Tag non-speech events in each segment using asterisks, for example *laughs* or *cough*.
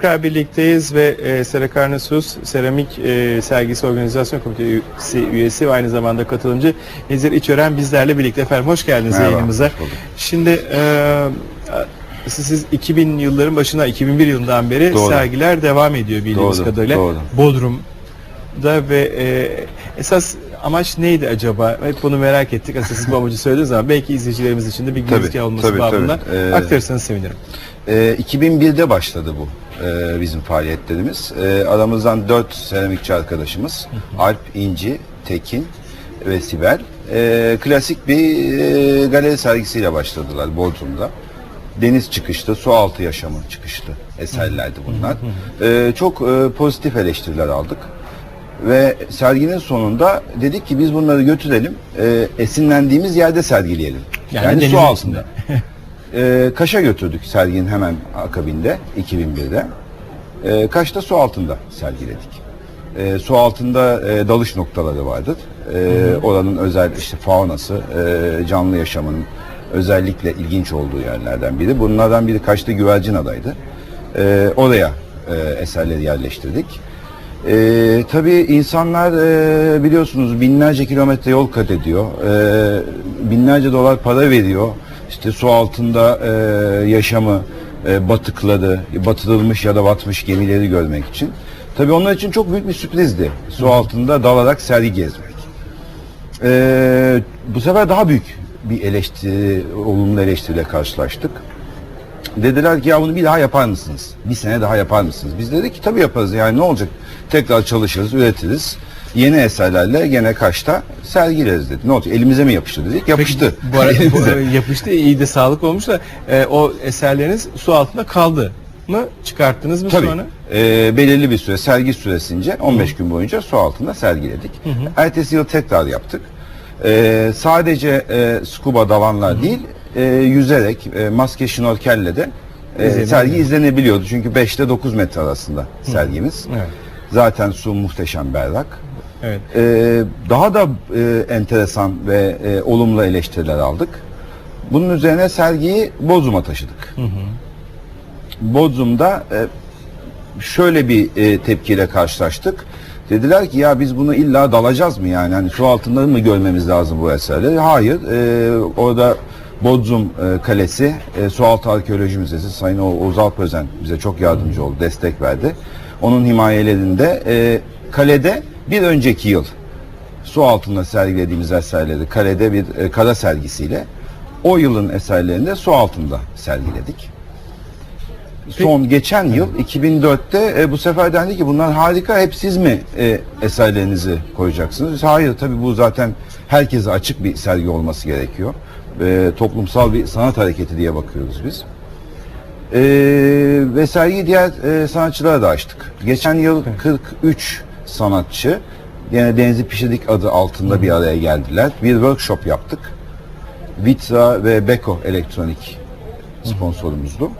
tekrar birlikteyiz ve e, Serakarna Sus Seramik e, Sergisi Organizasyon Komitesi üyesi ve aynı zamanda katılımcı Nezir İçören bizlerle birlikte. Efendim hoş geldiniz Merhaba, yayınımıza. hoş. Şimdi e, siz siz 2000 yılların başına 2001 yılından beri Doğru. sergiler devam ediyor bildiğimiz Doğru, kadarıyla. doğru. Bodrum'da ve e, esas amaç neydi acaba? Hep bunu merak ettik. Aslında siz bu amacı söylediniz ama belki izleyicilerimiz için de bir girizgah olması tabii, babından tabii. Ee, aktarırsanız sevinirim. Ee, 2001'de başladı bu e, bizim faaliyetlerimiz. E, aramızdan dört seramikçi arkadaşımız Alp, İnci, Tekin ve Sibel e, klasik bir e, galeri sergisiyle başladılar Bodrum'da. Deniz çıkışlı, su altı yaşamı çıkışlı eserlerdi bunlar. E, çok e, pozitif eleştiriler aldık. Ve serginin sonunda dedik ki biz bunları götürelim, e, esinlendiğimiz yerde sergileyelim. Yani Yani, su altında. Ee, Kaş'a götürdük serginin hemen akabinde 2001'de. Ee, Kaş'ta su altında sergiledik. Ee, su altında e, dalış noktaları vardır. Ee, oranın özel işte faunası, e, canlı yaşamının özellikle ilginç olduğu yerlerden biri. Bunlardan biri Kaş'ta Güvercin Adayı'dı. Ee, oraya e, eserleri yerleştirdik. Ee, tabii insanlar e, biliyorsunuz binlerce kilometre yol kat ediyor. Ee, binlerce dolar para veriyor. İşte su altında e, yaşamı, e, batıkları, batırılmış ya da batmış gemileri görmek için. Tabii onlar için çok büyük bir sürprizdi. Su altında dalarak sergi gezmek. Ee, bu sefer daha büyük bir eleştiri, olumlu eleştiriyle karşılaştık. Dediler ki ya bunu bir daha yapar mısınız? Bir sene daha yapar mısınız? Biz dedik ki tabii yaparız yani ne olacak? Tekrar çalışırız, üretiriz. Yeni eserlerle gene kaçta sergileriz dedi. Ne olacak? Elimize mi yapıştı dedik. Yapıştı. Bu arada bu, yapıştı iyi de sağlık olmuş da e, o eserleriniz su altında kaldı mı? Çıkarttınız mı Tabii. sonra? e, belirli bir süre sergi süresince 15 gün boyunca su altında sergiledik. Ertesi yıl tekrar yaptık. E, sadece e, scuba dalanlar değil e, yüzerek e, maske şnorkelle de e, sergi izlenebiliyordu. Çünkü 5 ile 9 metre arasında sergimiz. Evet. Zaten su muhteşem berrak. Evet. Ee, daha da e, enteresan ve e, olumlu eleştiriler aldık. Bunun üzerine sergiyi Bodrum'a taşıdık. Bodrum'da e, şöyle bir e, tepkiyle karşılaştık. Dediler ki ya biz bunu illa dalacağız mı yani? Hani su altında mı görmemiz lazım bu eserleri? Hayır. E, orada Bodrum e, Kalesi, e, Sualtı Arkeoloji Müzesi Sayın Oğuz Alpözen bize çok yardımcı oldu, destek verdi. Onun himayelerinde e, kalede bir önceki yıl su altında sergilediğimiz eserleri kalede bir e, kara sergisiyle o yılın eserlerini de su altında sergiledik. Son geçen yıl 2004'te e, bu sefer dendi ki bunlar harika hep siz mi e, eserlerinizi koyacaksınız? Hayır tabii bu zaten herkese açık bir sergi olması gerekiyor. E, toplumsal bir sanat hareketi diye bakıyoruz biz. E, ve sergiyi diğer e, sanatçılara da açtık. Geçen yıl 43 sanatçı yine Denizli Pişirdik adı altında bir araya geldiler. Bir workshop yaptık. Vitra ve Beko Elektronik sponsorumuzdu.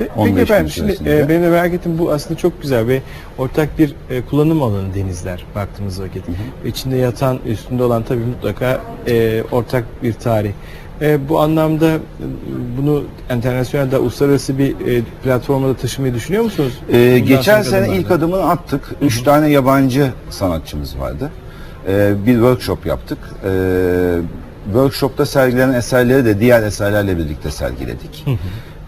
Pe- 15 Peki efendim şimdi e, benim de merak ettiğim bu aslında çok güzel ve ortak bir e, kullanım alanı denizler baktığımız vakit. Ve içinde yatan, üstünde olan tabii mutlaka e, ortak bir tarih. E, bu anlamda e, bunu internasyonel da uluslararası bir e, platforma da taşımayı düşünüyor musunuz? Bundan geçen sene adımlarda. ilk adımını attık. Üç tane yabancı sanatçımız vardı. Ee, bir workshop yaptık. Ee, workshopta sergilenen eserleri de diğer eserlerle birlikte sergiledik.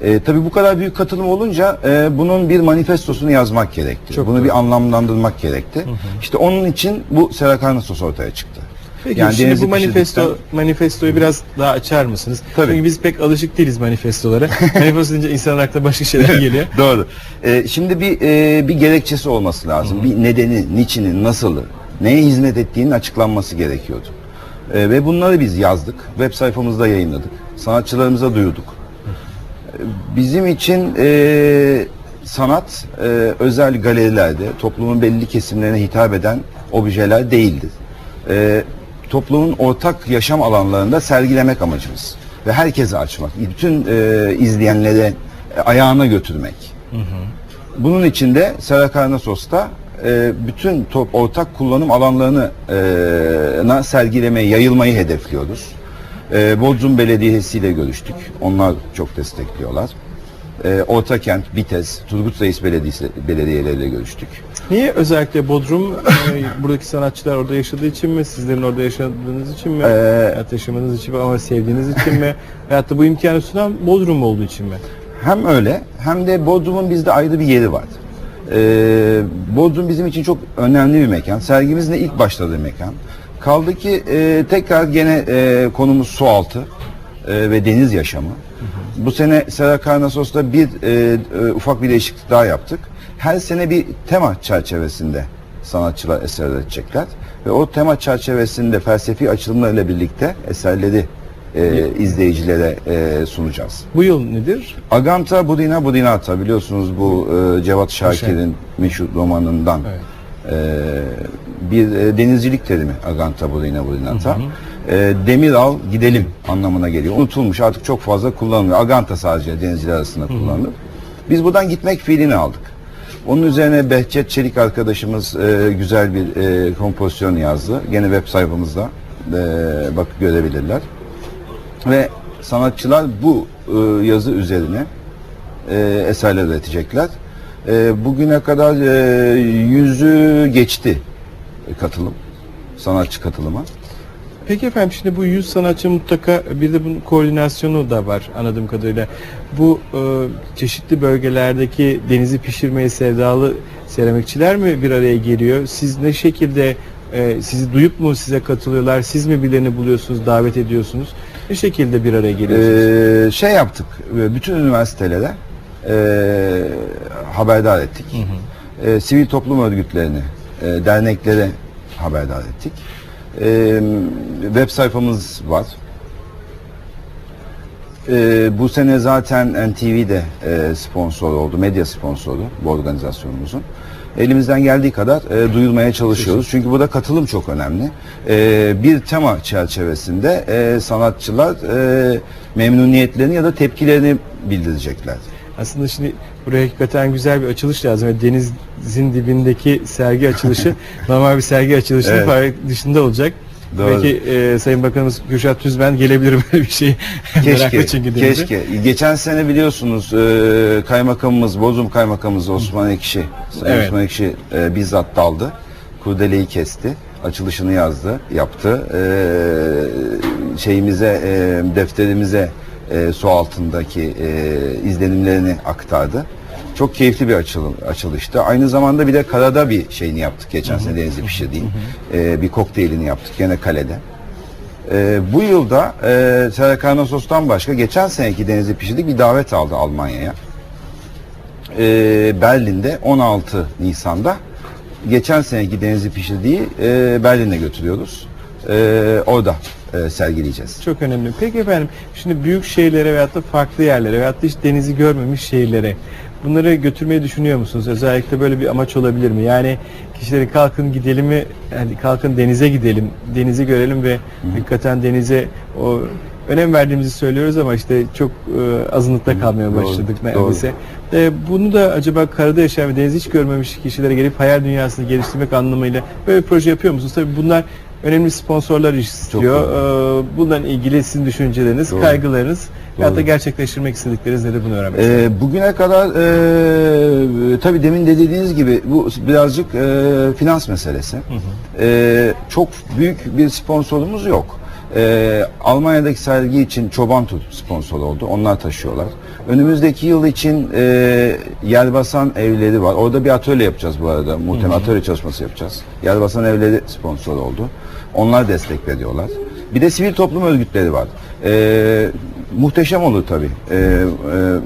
Ee, tabii bu kadar büyük katılım olunca e, bunun bir manifestosunu yazmak gerekti. Çok Bunu doğru. bir anlamlandırmak gerekti. İşte onun için bu Serakarnasos ortaya çıktı. Peki Yani şimdi bu manifesto Pişirdik'ten- manifestoyu biraz daha açar mısınız? Tabii. Çünkü biz pek alışık değiliz manifestolara. *laughs* manifesto deyince insanın aklına başka şeyler geliyor. *laughs* Doğru. Ee, şimdi bir e, bir gerekçesi olması lazım. Bir nedeni, niçini, nasılı, neye hizmet ettiğinin açıklanması gerekiyordu. Ee, ve bunları biz yazdık. Web sayfamızda yayınladık. Sanatçılarımıza duyurduk. Ee, Bizim için e, sanat e, özel galerilerde toplumun belli kesimlerine hitap eden objeler değildi. E, toplumun ortak yaşam alanlarında sergilemek amacımız ve herkese açmak, bütün e, izleyenlere e, ayağına götürmek. Bunun için de Serakarnasos'ta e, bütün top, ortak kullanım alanlarını e, na sergilemeyi, yayılmayı hedefliyoruz. E, Bodrum Belediyesi ile görüştük. Onlar çok destekliyorlar. E, Ortakent, Bites, Turgut Reis Belediyesi belediyeleriyle görüştük. Niye özellikle Bodrum e, buradaki sanatçılar orada yaşadığı için mi? Sizlerin orada yaşadığınız için mi? Ee, Hayat yaşamanız için mi? Ama sevdiğiniz için mi? *laughs* Veyahut da bu imkanı sunan Bodrum olduğu için mi? Hem öyle hem de Bodrum'un bizde ayrı bir yeri var. Ee, Bodrum bizim için çok önemli bir mekan. Sergimizin de ilk başladığı mekan. Kaldı ki e, tekrar gene e, konumuz su altı e, ve deniz yaşamı. Bu sene Sera Karnasos'ta bir e, e, ufak bir değişiklik daha yaptık. Her sene bir tema çerçevesinde sanatçılar eser üretecekler. Ve o tema çerçevesinde felsefi açılımlarıyla birlikte eserleri e, izleyicilere e, sunacağız. Bu yıl nedir? Aganta Budina Budinata biliyorsunuz bu e, Cevat Şakir'in meşhur romanından Evet. e, bir e, denizcilik terimi Aganta Budina Budinata. E, demir al gidelim anlamına geliyor. Unutulmuş artık çok fazla kullanılmıyor. Aganta sadece denizciler arasında kullanılır. Biz buradan gitmek fiilini aldık. Onun üzerine Behçet Çelik arkadaşımız e, güzel bir e, kompozisyon yazdı. Gene web sayfamızda e, bakıp görebilirler. Ve sanatçılar bu e, yazı üzerine e, eserler üretecekler. E, bugüne kadar e, yüzü geçti katılım, sanatçı katılımı. Peki efendim şimdi bu 100 sanatçı mutlaka bir de bunun koordinasyonu da var anladığım kadarıyla. Bu e, çeşitli bölgelerdeki denizi pişirmeye sevdalı seramikçiler mi bir araya geliyor? Siz ne şekilde e, sizi duyup mu size katılıyorlar? Siz mi birilerini buluyorsunuz, davet ediyorsunuz? Ne şekilde bir araya geliyorsunuz? E, şey yaptık, e, bütün üniversitelere e, haberdar ettik. E, sivil toplum örgütlerini, e, derneklere haberdar ettik. E, web sayfamız var. E, bu sene zaten NTV de e, sponsor oldu, medya sponsoru bu organizasyonumuzun. Elimizden geldiği kadar e, duyurmaya çalışıyoruz. Çünkü burada katılım çok önemli. E, bir tema çerçevesinde e, sanatçılar e, memnuniyetlerini ya da tepkilerini bildirecekler. Aslında şimdi buraya hakikaten güzel bir açılış lazım. Ve denizin dibindeki sergi açılışı *laughs* normal bir sergi açılışının Evet. dışında olacak. Doğru. Belki e, Sayın Bakanımız Kürşat Tüzben gelebilir böyle bir şey. *laughs* Keşke, çünkü keşke. Geçen sene biliyorsunuz e, kaymakamımız, Bodrum kaymakamımız Osman Ekşi, Sayın Evet. Osman Ekşi e, bizzat daldı. Kurdeleyi kesti, açılışını yazdı, yaptı. E, şeyimize, e, defterimize e, su altındaki e, izlenimlerini aktardı. Çok keyifli bir açılım, açılıştı. Aynı zamanda bir de karada bir şeyini yaptık geçen sene Denizli Pişirdiğim. E, bir kokteylini yaptık gene kalede. Ee, bu yılda e, Sera Karnosos'tan başka geçen seneki Denizli Pişirdik bir davet aldı Almanya'ya. Ee, Berlin'de 16 Nisan'da geçen seneki Denizli Pişirdiği e, Berlin'e götürüyoruz. Ee, orada e, sergileyeceğiz. Çok önemli. Peki efendim şimdi büyük şehirlere veyahut da farklı yerlere veyahut da hiç denizi görmemiş şehirlere bunları götürmeyi düşünüyor musunuz? Özellikle böyle bir amaç olabilir mi? Yani kişileri kalkın gidelim mi? Yani kalkın denize gidelim, denizi görelim ve hakikaten denize o önem verdiğimizi söylüyoruz ama işte çok e, azınlıkta kalmaya Doğru, başladık doğru. neredeyse. E, bunu da acaba karada yaşayan ve denizi hiç görmemiş kişilere gelip hayal dünyasını geliştirmek anlamıyla böyle bir proje yapıyor musunuz? Tabii bunlar önemli sponsorlar istiyor. Ee, bundan ilgili sizin düşünceleriniz, Doğru. kaygılarınız veyahut da gerçekleştirmek istedikleriniz nedir bunu öğrenmek istiyorum. Ee, bugüne kadar e, tabii demin de dediğiniz gibi bu birazcık e, finans meselesi. E, çok büyük bir sponsorumuz yok. E, Almanya'daki sergi için Çoban Tur sponsor oldu. Onlar taşıyorlar. Önümüzdeki yıl için e, Yerbasan evleri var. Orada bir atölye yapacağız bu arada. Muhtemelen atölye çalışması yapacağız. Yerbasan evleri sponsor oldu. Onlar destek veriyorlar. Bir de sivil toplum örgütleri var. E, muhteşem olur tabii e, e,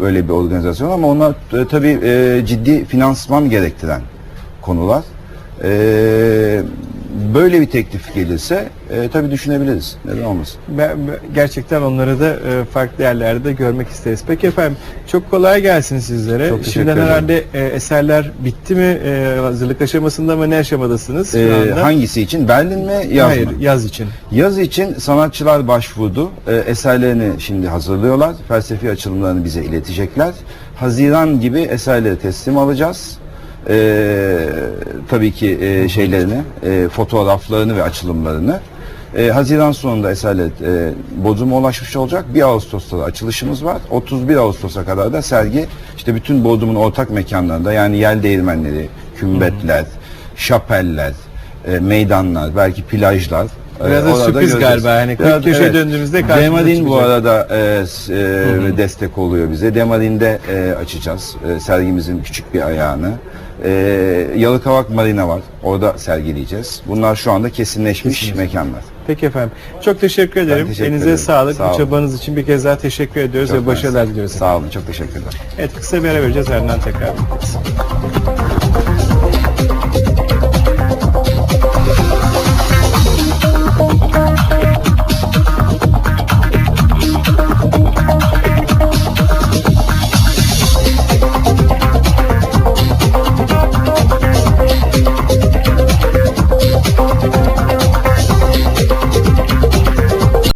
öyle bir organizasyon ama onlar e, tabii e, ciddi finansman gerektiren konular. E, böyle bir teklif gelirse e, tabii düşünebiliriz. Neden olmasın? Gerçekten onları da e, farklı yerlerde görmek isteriz. Peki efendim çok kolay gelsin sizlere. Çok teşekkür Şimdiden ederim. herhalde e, eserler bitti mi? E, hazırlık aşamasında mı? Ne aşamadasınız şu E, anda? hangisi için? Berlin mi? Yaz Hayır, mı? yaz için. Yaz için sanatçılar başvurdu. E, eserlerini şimdi hazırlıyorlar. Felsefi açılımlarını bize iletecekler. Haziran gibi eserleri teslim alacağız. E, tabii ki e, şeylerini, e, fotoğraflarını ve açılımlarını. E, Haziran sonunda eserler e, Bodrum'a ulaşmış olacak. 1 Ağustos'ta da açılışımız var. 31 Ağustos'a kadar da sergi işte bütün Bodrum'un ortak mekanlarında yani yel değirmenleri, kümbetler, şapeller, e, meydanlar, belki plajlar. E, Biraz da sürpriz göreceğiz. galiba. Yani Biraz, köşeye döndüğümüzde karşımıza Demadin bu arada e, e, destek oluyor bize. Demadin'de e, açacağız e, sergimizin küçük bir ayağını. E, Yalıkavak Marina var. Orada sergileyeceğiz. Bunlar şu anda kesinleşmiş Kesinleşmiş. mekanlar. Peki efendim. Çok teşekkür ederim. teşekkür Elinize ederim. sağlık. Sağ Bu olun. çabanız için bir kez daha teşekkür ediyoruz Çok ve başarılar diliyoruz. Sağ olun. Çok teşekkürler. Evet kısa bir ara vereceğiz. Ardından tekrar birlikteyiz.